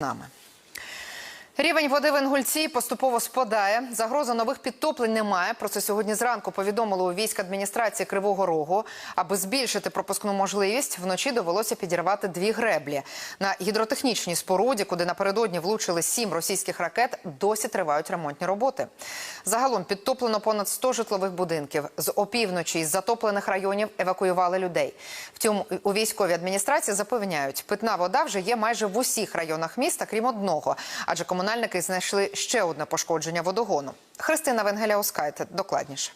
那么。Рівень води в Інгульці поступово спадає. Загрози нових підтоплень немає. Про це сьогодні зранку повідомили у військ адміністрації Кривого Рогу. Аби збільшити пропускну можливість, вночі довелося підірвати дві греблі. На гідротехнічній споруді, куди напередодні влучили сім російських ракет, досі тривають ремонтні роботи. Загалом підтоплено понад 100 житлових будинків. З опівночі із затоплених районів евакуювали людей. Втім, у військовій адміністрації запевняють, питна вода вже є майже в усіх районах міста, крім одного, адже комунальники знайшли ще одне пошкодження водогону. Христина Венгеляускайте докладніше.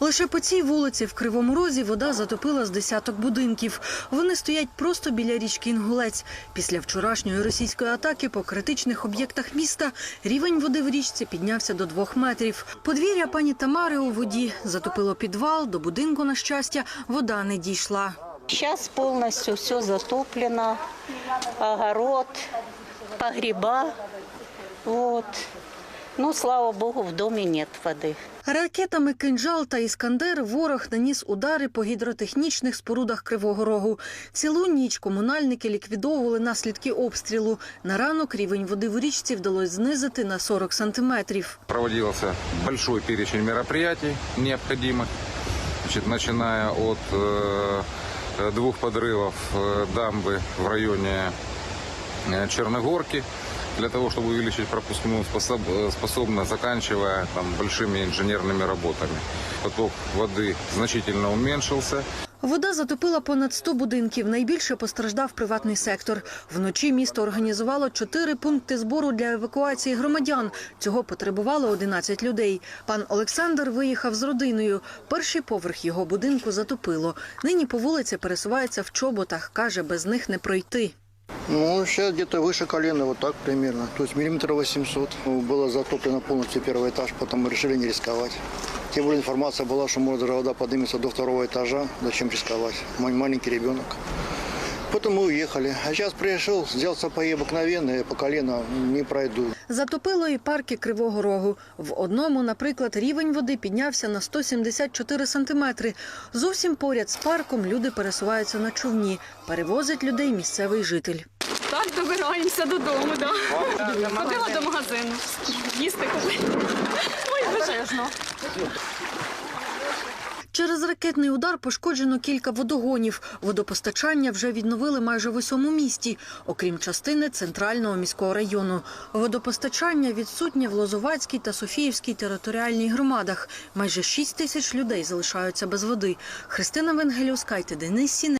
Лише по цій вулиці в Кривому Розі вода затопила з десяток будинків. Вони стоять просто біля річки Інгулець. Після вчорашньої російської атаки по критичних об'єктах міста рівень води в річці піднявся до двох метрів. Подвір'я пані Тамари у воді затопило підвал. До будинку, на щастя, вода не дійшла. Сейчас полностью все затоплено, огород, погреба, вот. Ну, слава богу, в доме нет воды. Ракетами «Кинжал» та «Іскандер» ворог наніс удари по гідротехнічних спорудах Кривого Рогу. Цілу ніч комунальники ліквідовували наслідки обстрілу. На ранок рівень води в річці вдалося знизити на 40 сантиметрів. Проводился большой перечень мероприятий необходимых, значит, начиная от э, двух подрывов э, дамбы в районе э, Черногорки для того, чтобы увеличить пропускную способ- э, способность, заканчивая там, большими инженерными работами. Поток воды значительно уменьшился. Вода затопила понад 100 будинків. Найбільше постраждав приватний сектор. Вночі місто організувало чотири пункти збору для евакуації громадян. Цього потребувало 11 людей. Пан Олександр виїхав з родиною. Перший поверх його будинку затопило. Нині по вулиці пересувається в чоботах. Каже, без них не пройти. Ну, сейчас где-то выше колена, вот так примерно. То есть миллиметров 800. Ну, Было затоплено полностью первый этаж, потом мы решили не рисковать. Тем более информация была, что может даже вода поднимется до второго этажа. Зачем рисковать? Мой маленький ребенок. Потом мы уехали. А сейчас пришел, сделал сапоги обыкновенные, по колено не пройду. Затопило і парки Кривого Рогу. В одному, наприклад, рівень води піднявся на 174 сантиметри. Зовсім поряд з парком люди пересуваються на човні. Перевозить людей місцевий житель. Так, добираємося додому, да. Ходила до магазину. Їсти купити. Ой, божежно. Через ракетний удар пошкоджено кілька водогонів. Водопостачання вже відновили майже в усьому місті, окрім частини центрального міського району. Водопостачання відсутнє в Лозовацькій та Софіївській територіальній громадах. Майже 6 тисяч людей залишаються без води. Христина Венгеліускайте, Денис Сіне.